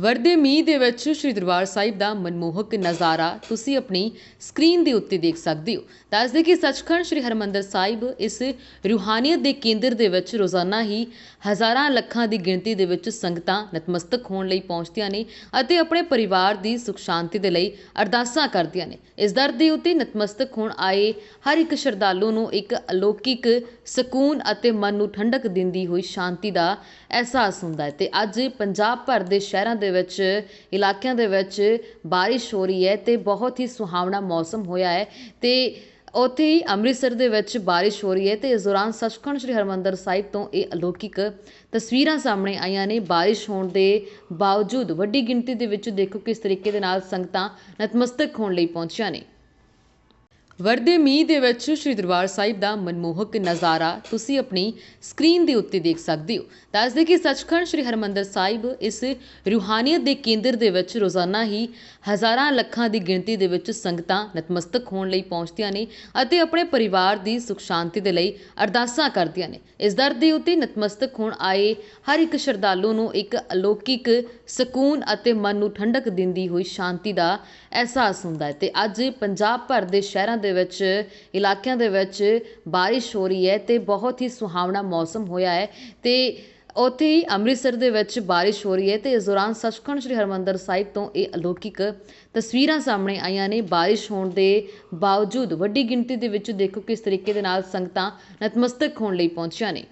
ਵਰਦੇ ਮੀਂਹ ਦੇ ਵਿੱਚ ਸ੍ਰੀ ਦਰਬਾਰ ਸਾਹਿਬ ਦਾ ਮਨਮੋਹਕ ਨਜ਼ਾਰਾ ਤੁਸੀਂ ਆਪਣੀ ਸਕਰੀਨ ਦੇ ਉੱਤੇ ਦੇਖ ਸਕਦੇ ਹੋ। ਦੱਸ ਦੇ ਕਿ ਸੱਚਖੰਡ ਸ੍ਰੀ ਹਰਮੰਦਰ ਸਾਹਿਬ ਇਸ ਰੂਹਾਨੀਅਤ ਦੇ ਕੇਂਦਰ ਦੇ ਵਿੱਚ ਰੋਜ਼ਾਨਾ ਹੀ ਹਜ਼ਾਰਾਂ ਲੱਖਾਂ ਦੀ ਗਿਣਤੀ ਦੇ ਵਿੱਚ ਸੰਗਤਾਂ ਨਤਮਸਤਕ ਹੋਣ ਲਈ ਪਹੁੰਚਦੀਆਂ ਨੇ ਅਤੇ ਆਪਣੇ ਪਰਿਵਾਰ ਦੀ ਸੁਖ ਸ਼ਾਂਤੀ ਦੇ ਲਈ ਅਰਦਾਸਾਂ ਕਰਦੀਆਂ ਨੇ। ਇਸ ਦਰ ਦੇ ਉੱਤੇ ਨਤਮਸਤਕ ਹੋਣ ਆਏ ਹਰ ਇੱਕ ਸ਼ਰਧਾਲੂ ਨੂੰ ਇੱਕ ਅਲੌਕਿਕ ਸਕੂਨ ਅਤੇ ਮਨ ਨੂੰ ਠੰਡਕ ਦਿੰਦੀ ਹੋਈ ਸ਼ਾਂਤੀ ਦਾ ਅਹਿਸਾਸ ਹੁੰਦਾ ਹੈ ਤੇ ਅੱਜ ਪੰਜਾਬ ਭਰ ਦੇ ਸ਼ਹਿਰਾਂ ਦੇ ਦੇ ਵਿੱਚ, ਇਲਾਕਿਆਂ ਦੇ ਵਿੱਚ ਬਾਰਿਸ਼ ਹੋ ਰਹੀ ਹੈ ਤੇ ਬਹੁਤ ਹੀ ਸੁਹਾਵਣਾ ਮੌਸਮ ਹੋਇਆ ਹੈ ਤੇ ਉੱਥੇ ਹੀ ਅੰਮ੍ਰਿਤਸਰ ਦੇ ਵਿੱਚ ਬਾਰਿਸ਼ ਹੋ ਰਹੀ ਹੈ ਤੇ ਇਸ ਦੌਰਾਨ ਸੱਚਖੰਡ ਸ੍ਰੀ ਹਰਮੰਦਰ ਸਾਹਿਬ ਤੋਂ ਇਹ ਅਲੌਕਿਕ ਤਸਵੀਰਾਂ ਸਾਹਮਣੇ ਆਈਆਂ ਨੇ। ਬਾਰਿਸ਼ ਹੋਣ ਦੇ ਬਾਵਜੂਦ ਵੱਡੀ ਗਿਣਤੀ ਦੇ ਵਿੱਚ ਦੇਖੋ ਕਿਸ ਤਰੀਕੇ ਦੇ ਨਾਲ ਸੰਗਤਾਂ ਨਤਮਸਤਕ ਹੋਣ ਲਈ ਪਹੁੰਚੀਆਂ ਨੇ। ਵਰਦੇ ਮੀਂਹ ਦੇ ਵਿੱਚ ਸ੍ਰੀ ਦਰਬਾਰ ਸਾਹਿਬ ਦਾ ਮਨਮੋਹਕ ਨਜ਼ਾਰਾ ਤੁਸੀਂ ਆਪਣੀ ਸਕਰੀਨ ਦੇ ਉੱਤੇ ਦੇਖ ਸਕਦੇ ਹੋ। ਦੱਸਦੇ ਕਿ ਸੱਚਖੰਡ ਸ੍ਰੀ ਹਰਮੰਦਰ ਸਾਹਿਬ ਇਸ ਰੂਹਾਨੀਅਤ ਦੇ ਕੇਂਦਰ ਦੇ ਵਿੱਚ ਰੋਜ਼ਾਨਾ ਹੀ ਹਜ਼ਾਰਾਂ ਲੱਖਾਂ ਦੀ ਗਿਣਤੀ ਦੇ ਵਿੱਚ ਸੰਗਤਾਂ ਨਤਮਸਤਕ ਹੋਣ ਲਈ ਪਹੁੰਚਦੀਆਂ ਨੇ ਅਤੇ ਆਪਣੇ ਪਰਿਵਾਰ ਦੀ ਸੁਖ ਸ਼ਾਂਤੀ ਦੇ ਲਈ ਅਰਦਾਸਾਂ ਕਰਦੀਆਂ ਨੇ। ਇਸ ਦਰ ਦੇ ਉੱਤੇ ਨਤਮਸਤਕ ਹੋਣ ਆਏ ਹਰ ਇੱਕ ਸ਼ਰਧਾਲੂ ਨੂੰ ਇੱਕ ਅਲੌਕਿਕ ਸਕੂਨ ਅਤੇ ਮਨ ਨੂੰ ਠੰਡਕ ਦਿੰਦੀ ਹੋਈ ਸ਼ਾਂਤੀ ਦਾ ਅਹਿਸਾਸ ਹੁੰਦਾ ਹੈ ਤੇ ਅੱਜ ਪੰਜਾਬ ਭਰ ਦੇ ਸ਼ਹਿਰਾਂ ਦੇ ਦੇ ਵਿੱਚ, ਇਲਾਕਿਆਂ ਦੇ ਵਿੱਚ ਬਾਰਿਸ਼ ਹੋ ਰਹੀ ਹੈ ਤੇ ਬਹੁਤ ਹੀ ਸੁਹਾਵਣਾ ਮੌਸਮ ਹੋਇਆ ਹੈ ਤੇ ਉੱਥੇ ਹੀ ਅੰਮ੍ਰਿਤਸਰ ਦੇ ਵਿੱਚ ਬਾਰਿਸ਼ ਹੋ ਰਹੀ ਹੈ ਤੇ ਇਸ ਦੌਰਾਨ ਸੱਚਖੰਡ ਸ੍ਰੀ ਹਰਮੰਦਰ ਸਾਹਿਬ ਤੋਂ ਇਹ ਅਲੌਕਿਕ ਤਸਵੀਰਾਂ ਸਾਹਮਣੇ ਆਈਆਂ ਨੇ। ਬਾਰਿਸ਼ ਹੋਣ ਦੇ ਬਾਵਜੂਦ ਵੱਡੀ ਗਿਣਤੀ ਦੇ ਵਿੱਚ ਦੇਖੋ ਕਿਸ ਤਰੀਕੇ ਦੇ ਨਾਲ ਸੰਗਤਾਂ ਨਤਮਸਤਕ ਹੋਣ ਲਈ ਪਹੁੰਚੀਆਂ ਨੇ।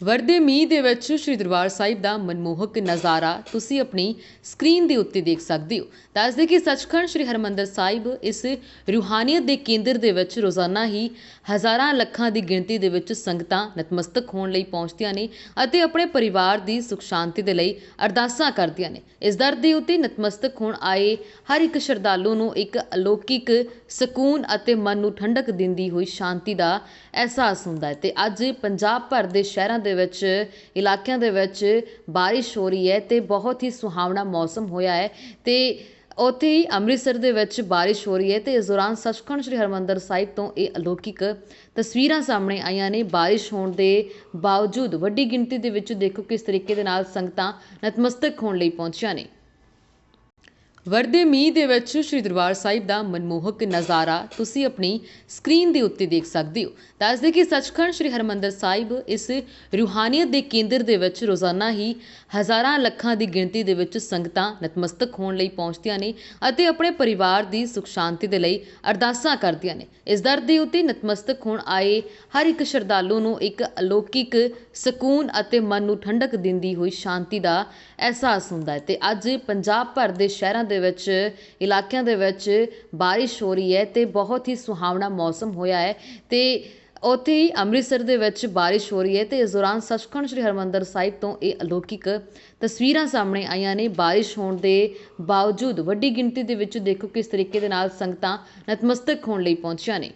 ਵਰਦੇ ਮੀਂਹ ਦੇ ਵਿੱਚ ਸ੍ਰੀ ਦਰਬਾਰ ਸਾਹਿਬ ਦਾ ਮਨਮੋਹਕ ਨਜ਼ਾਰਾ ਤੁਸੀਂ ਆਪਣੀ ਸਕਰੀਨ ਦੇ ਉੱਤੇ ਦੇਖ ਸਕਦੇ ਹੋ। ਦੱਸਦੇ ਕਿ ਸੱਚਖੰਡ ਸ੍ਰੀ ਹਰਮੰਦਰ ਸਾਹਿਬ ਇਸ ਰੂਹਾਨੀਅਤ ਦੇ ਕੇਂਦਰ ਦੇ ਵਿੱਚ ਰੋਜ਼ਾਨਾ ਹੀ ਹਜ਼ਾਰਾਂ ਲੱਖਾਂ ਦੀ ਗਿਣਤੀ ਦੇ ਵਿੱਚ ਸੰਗਤਾਂ ਨਤਮਸਤਕ ਹੋਣ ਲਈ ਪਹੁੰਚਦੀਆਂ ਨੇ ਅਤੇ ਆਪਣੇ ਪਰਿਵਾਰ ਦੀ ਸੁਖ ਸ਼ਾਂਤੀ ਦੇ ਲਈ ਅਰਦਾਸਾਂ ਕਰਦੀਆਂ ਨੇ। ਇਸ ਦਰ ਦੇ ਉੱਤੇ ਨਤਮਸਤਕ ਹੋਣ ਆਏ ਹਰ ਇੱਕ ਸ਼ਰਧਾਲੂ ਨੂੰ ਇੱਕ ਅਲੌਕਿਕ ਸਕੂਨ ਅਤੇ ਮਨ ਨੂੰ ਠੰਡਕ ਦਿੰਦੀ ਹੋਈ ਸ਼ਾਂਤੀ ਦਾ ਅਹਿਸਾਸ ਹੁੰਦਾ ਹੈ ਤੇ ਅੱਜ ਪੰਜਾਬ ਭਰ ਦੇ ਸ਼ਹਿਰਾਂ ਦੇ ਵਿੱਚ, ਇਲਾਕਿਆਂ ਦੇ ਵਿੱਚ ਬਾਰਿਸ਼ ਹੋ ਰਹੀ ਹੈ ਤੇ ਬਹੁਤ ਹੀ ਸੁਹਾਵਣਾ ਮੌਸਮ ਹੋਇਆ ਹੈ ਤੇ ਉੱਥੇ ਹੀ ਅੰਮ੍ਰਿਤਸਰ ਦੇ ਵਿੱਚ ਬਾਰਿਸ਼ ਹੋ ਰਹੀ ਹੈ ਤੇ ਇਸ ਦੌਰਾਨ ਸੱਚਖੰਡ ਸ੍ਰੀ ਹਰਮੰਦਰ ਸਾਹਿਬ ਤੋਂ ਇਹ ਅਲੌਕਿਕ ਤਸਵੀਰਾਂ ਸਾਹਮਣੇ ਆਈਆਂ ਨੇ। ਬਾਰਿਸ਼ ਹੋਣ ਦੇ ਬਾਵਜੂਦ ਵੱਡੀ ਗਿਣਤੀ ਦੇ ਵਿੱਚ ਦੇਖੋ ਕਿਸ ਤਰੀਕੇ ਦੇ ਨਾਲ ਸੰਗਤਾਂ ਨਤਮਸਤਕ ਹੋਣ ਲਈ ਪਹੁੰਚੀਆਂ ਨੇ। ਵਰਦੇ ਮੀਂਹ ਦੇ ਵਿੱਚ ਸ੍ਰੀ ਦਰਬਾਰ ਸਾਹਿਬ ਦਾ ਮਨਮੋਹਕ ਨਜ਼ਾਰਾ ਤੁਸੀਂ ਆਪਣੀ ਸਕਰੀਨ ਦੇ ਉੱਤੇ ਦੇਖ ਸਕਦੇ ਹੋ। ਦੱਸਦੇ ਕਿ ਸੱਚਖੰਡ ਸ੍ਰੀ ਹਰਮੰਦਰ ਸਾਹਿਬ ਇਸ ਰੂਹਾਨੀਅਤ ਦੇ ਕੇਂਦਰ ਦੇ ਵਿੱਚ ਰੋਜ਼ਾਨਾ ਹੀ ਹਜ਼ਾਰਾਂ ਲੱਖਾਂ ਦੀ ਗਿਣਤੀ ਦੇ ਵਿੱਚ ਸੰਗਤਾਂ ਨਤਮਸਤਕ ਹੋਣ ਲਈ ਪਹੁੰਚਦੀਆਂ ਨੇ ਅਤੇ ਆਪਣੇ ਪਰਿਵਾਰ ਦੀ ਸੁਖ ਸ਼ਾਂਤੀ ਦੇ ਲਈ ਅਰਦਾਸਾਂ ਕਰਦੀਆਂ ਨੇ। ਇਸ ਦਰ ਦੇ ਉੱਤੇ ਨਤਮਸਤਕ ਹੋਣ ਆਏ ਹਰ ਇੱਕ ਸ਼ਰਧਾਲੂ ਨੂੰ ਇੱਕ ਅਲੌਕਿਕ ਸਕੂਨ ਅਤੇ ਮਨ ਨੂੰ ਠੰਡਕ ਦਿੰਦੀ ਹੋਈ ਸ਼ਾਂਤੀ ਦਾ ਅਹਿਸਾਸ ਹੁੰਦਾ ਹੈ ਤੇ ਅੱਜ ਪੰਜਾਬ ਭਰ ਦੇ ਸ਼ਹਿਰਾਂ ਦੇ ਦੇ ਵਿੱਚ, ਇਲਾਕਿਆਂ ਦੇ ਵਿੱਚ ਬਾਰਿਸ਼ ਹੋ ਰਹੀ ਹੈ ਤੇ ਬਹੁਤ ਹੀ ਸੁਹਾਵਣਾ ਮੌਸਮ ਹੋਇਆ ਹੈ ਤੇ ਉੱਥੇ ਹੀ ਅੰਮ੍ਰਿਤਸਰ ਦੇ ਵਿੱਚ ਬਾਰਿਸ਼ ਹੋ ਰਹੀ ਹੈ ਤੇ ਇਸ ਦੌਰਾਨ ਸੱਚਖੰਡ ਸ੍ਰੀ ਹਰਮੰਦਰ ਸਾਹਿਬ ਤੋਂ ਇਹ ਅਲੌਕਿਕ ਤਸਵੀਰਾਂ ਸਾਹਮਣੇ ਆਈਆਂ ਨੇ। ਬਾਰਿਸ਼ ਹੋਣ ਦੇ ਬਾਵਜੂਦ ਵੱਡੀ ਗਿਣਤੀ ਦੇ ਵਿੱਚ ਦੇਖੋ ਕਿਸ ਤਰੀਕੇ ਦੇ ਨਾਲ ਸੰਗਤਾਂ ਨਤਮਸਤਕ ਹੋਣ ਲਈ ਪਹੁੰਚੀਆਂ ਨੇ।